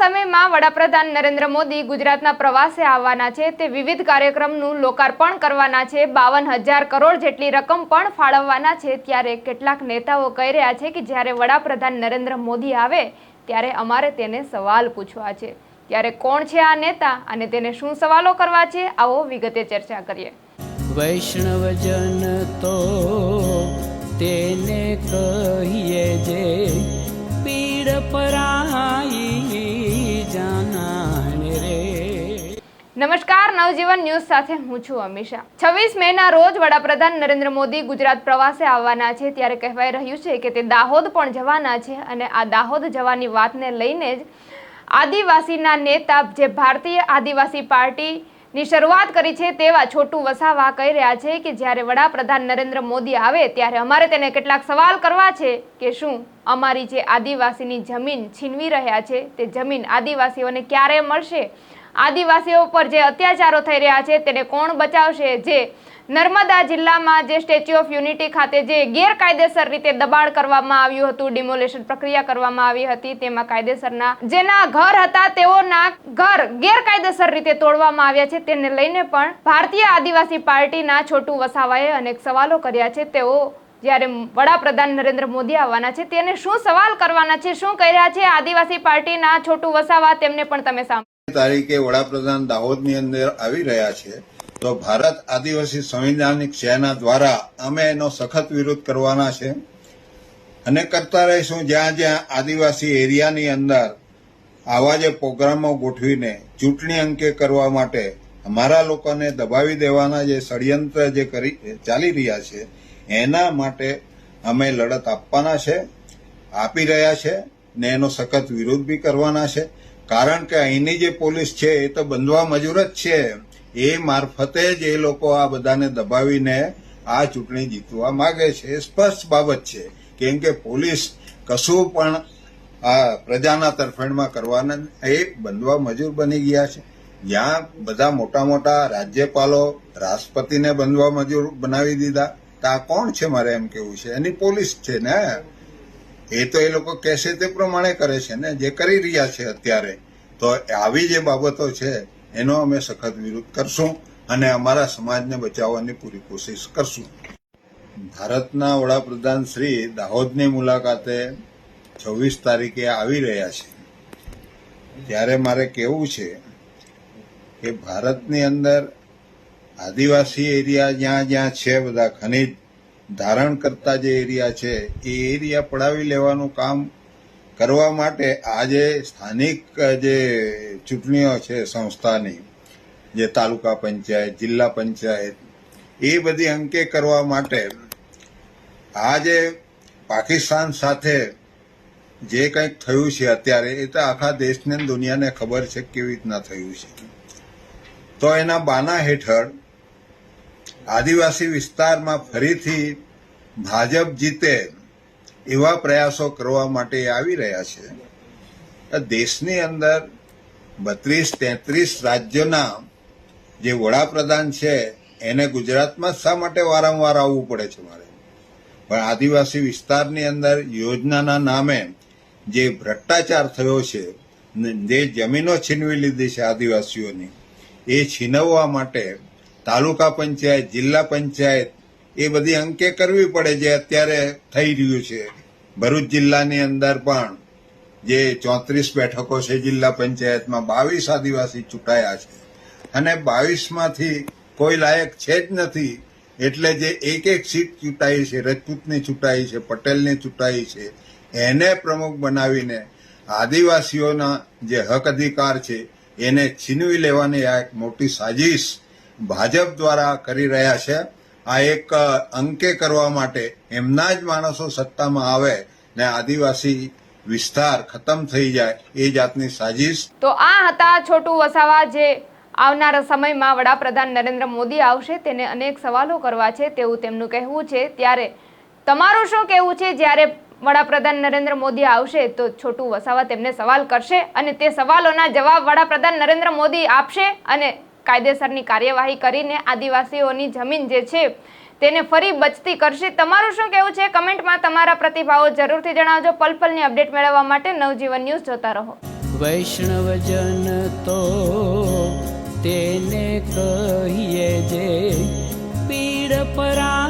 સમયમાં વડાપ્રધાન નરેન્દ્ર મોદી ગુજરાતના પ્રવાસે આવવાના છે. તે વિવિધ કાર્યક્રમનું લોકાર્પણ કરવાના છે. બાવન હજાર કરોડ જેટલી રકમ પણ ફાળવવાના છે. ત્યારે કેટલાક નેતાઓ કહી રહ્યા છે કે જ્યારે વડાપ્રધાન નરેન્દ્ર મોદી આવે, ત્યારે અમારે તેને સવાલ પૂછવા છે. ત્યારે કોણ છે આ નેતા અને તેને શું સવાલો કરવા છે? આવો વિગતે ચર્ચા કરીએ. વૈષ્ણવજન તો તેને કહીએ જે પીડ પરાઈ નમસ્કાર, નવજીવન ન્યૂઝ સાથે હું છું અમીષા. છવ્વીસ મેના રોજ વડાપ્રધાન નરેન્દ્ર મોદી ગુજરાત પ્રવાસે આવવાના છે. ત્યારે કહેવાય રહ્યું છે કે તે દાહોદ પણ જવાના છે અને આ દાહોદ જવાની વાતને લઈને જ આદિવાસીના નેતા જે ભારતીય આદિવાસી પાર્ટીની શરૂઆત કરી છે તેવા છોટુ વસાવા કહી રહ્યા છે કે જ્યારે વડાપ્રધાન નરેન્દ્ર મોદી આવે ત્યારે અમારે તેને કેટલાક સવાલ કરવા છે કે શું અમારી જે આદિવાસીની જમીન છીનવી રહ્યા છે તે જમીન આદિવાસીઓને ક્યારે મળશે? આદિવાસીઓ પર જે અત્યાચારો થઈ રહ્યા છે તેને કોણ બચાવશે? જે નર્મદા જિલ્લામાં જે સ્ટેચ્યુ ઓફ યુનિટી ખાતે જે ગેરકાયદેસર રીતે દબાણ કરવામાં આવ્યું હતું, ડિમોલેશન પ્રક્રિયા કરવામાં આવી હતી, તેમાં કાયદેસરના જેના ઘર હતા તેઓના ઘર ગેરકાયદેસર રીતે તોડવામાં આવ્યા છે. તેને લઈને પણ ભારતીય આદિવાસી પાર્ટીના છોટુ વસાવાએ અનેક સવાલો કર્યા છે. તેઓ જ્યારે વડાપ્રધાન નરેન્દ્ર મોદી આવવાના છે, તેને શું સવાલ કરવાના છે, શું કહી રહ્યા છે આદિવાસી પાર્ટીના છોટુ વસાવા? તેમને પણ તમે સાંભળો. તારીખે વડાપ્રધાન દાહોદની અંદર આવી રહ્યા છે, તો ભારત આદિવાસી સંવિધાનિક સેના દ્વારા અમે એનો સખત વિરોધ કરવાના છે. અને કરતા રહીશું જ્યાં જ્યાં આદિવાસી એરિયાની અંદર આવા જે પ્રોગ્રામો ગોઠવીને ચૂંટણી અંકે કરવા માટે અમારા લોકોને દબાવી દેવાના જે ષડયંત્ર જે કરી, ચાલી રહ્યા છે, એના માટે અમે લડત આપવાના છે, આપી રહ્યા છે ને એનો સખત વિરોધ બી કરવાના છે. કારણ કે અહીંની જે પોલીસ છે એ તો બંધવા મજૂર જ છે. એ મારફતે જ એ લોકો આ બધાને દબાવીને આ ચૂંટણી જીતવા માગે છે. એ સ્પષ્ટ બાબત છે. કેમ કે પોલીસ કશું પણ આ પ્રજાના તરફેણમાં કરવાના એ બંધવા મજૂર બની ગયા છે. જ્યાં બધા મોટા મોટા રાજ્યપાલો રાષ્ટ્રપતિને બંધવા મજૂર બનાવી દીધા. તો આ કોણ છે મારે એમ કેવું છે? એની પોલીસ છે ને? એ તો એ લોકો કહેશે તે પ્રમાણે કરે છે ને, જે કરી રહ્યા છે અત્યારે. તો આવી જે બાબતો છે, એનો અમે સખત વિરોધ કરશું અને અમારા સમાજને બચાવવાની પૂરી કોશિશ કરશું. ભારતના વડાપ્રધાન શ્રી દાહોદની મુલાકાતે છવ્વીસ તારીખે આવી રહ્યા છે. ત્યારે મારે કહેવું છે કે ભારતની અંદર આદિવાસી એરિયા જ્યાં જ્યાં છે, બધા ખનિજ ધારણ કરતા જે એરિયા છે, એ એરિયા પડાવી લેવાનું કામ કરવા માટે આજે સ્થાનિક જે ચૂંટણીઓ છે સંસ્થાની, જે તાલુકા પંચાયત, જિલ્લા પંચાયત, એ બધી અંકે કરવા માટે આ જે પાકિસ્તાન સાથે જે કંઈક થયું છે અત્યારે, એ તો આખા દેશને દુનિયાને ખબર છે કેવી રીતના થયું છે. તો એના બાના હેઠળ આદિવાસી વિસ્તારમાં ફરીથી ભાજપ જીતે એવા પ્રયાસો કરવા માટે આવી રહ્યા છે. દેશની અંદર બત્રીસ તેત્રીસ રાજ્યોના જે વડાપ્રધાન છે, એને ગુજરાતમાં શા માટે વારંવાર આવવું પડે છે મારે? પણ આદિવાસી વિસ્તારની અંદર યોજનાના નામે જે ભ્રષ્ટાચાર થયો છે જે જમીનો છીનવી લીધી છે આદિવાસીઓની, એ છીનવવા માટે તાલુકા પંચાયત, જિલ્લા પંચાયત, એ બધી અંકે કરવી પડે જે અત્યારે થઈ રહ્યું છે. ભરૂચ જિલ્લાની અંદર પણ જે ચોત્રીસ બેઠકો છે જિલ્લા પંચાયતમાં, બાવીસ આદિવાસી ચૂંટાયા છે. અને બાવીસમાંથી કોઈ લાયક છે જ નથી. એટલે જે એક એક સીટ ચૂંટાઈ છે, રજપૂતની ચૂંટાઈ છે, પટેલની ચૂંટાઈ છે, એને પ્રમુખ બનાવીને આદિવાસીઓના જે હક અધિકાર છે, એને છીનવી લેવાની આ એક મોટી સાજિશ ભાજપ દ્વારા કરી રહ્યા છે. આ એક અંકે કરવા માટે એમના જ માણસો સત્તામાં આવે ને આદિવાસી વિસ્તાર ખતમ થઈ જાય એ જાતની સાજિશ. તો આ હતા છોટુ વસાવા જે આવનારા સમયમાં વડાપ્રધાન નરેન્દ્ર મોદી આવશે તેને અનેક સવાલો કરવા છે તેવું તેમનું કહેવું છે. ત્યારે તમારું શું કહેવું છે? જ્યારે વડાપ્રધાન નરેન્દ્ર મોદી આવશે તો છોટુ વસાવા તેમને સવાલ કરશે અને તે સવાલોના જવાબ વડાપ્રધાન નરેન્દ્ર મોદી આપશે અને કાયદેસરની કાર્યવાહી કરીને આદિવાસીઓની જમીન જે છે તેને ફરી બચતી કરશે. તમારું શું કહેવું છે? કમેન્ટમાં તમારા પ્રતિભાવો જરૂરથી જણાવજો. પલપલની અપડેટ મેળવવા માટે નવજીવન ન્યૂઝ જોતા રહો. વૈષ્ણવજન તો તેને કહીએ જે પીડ પરા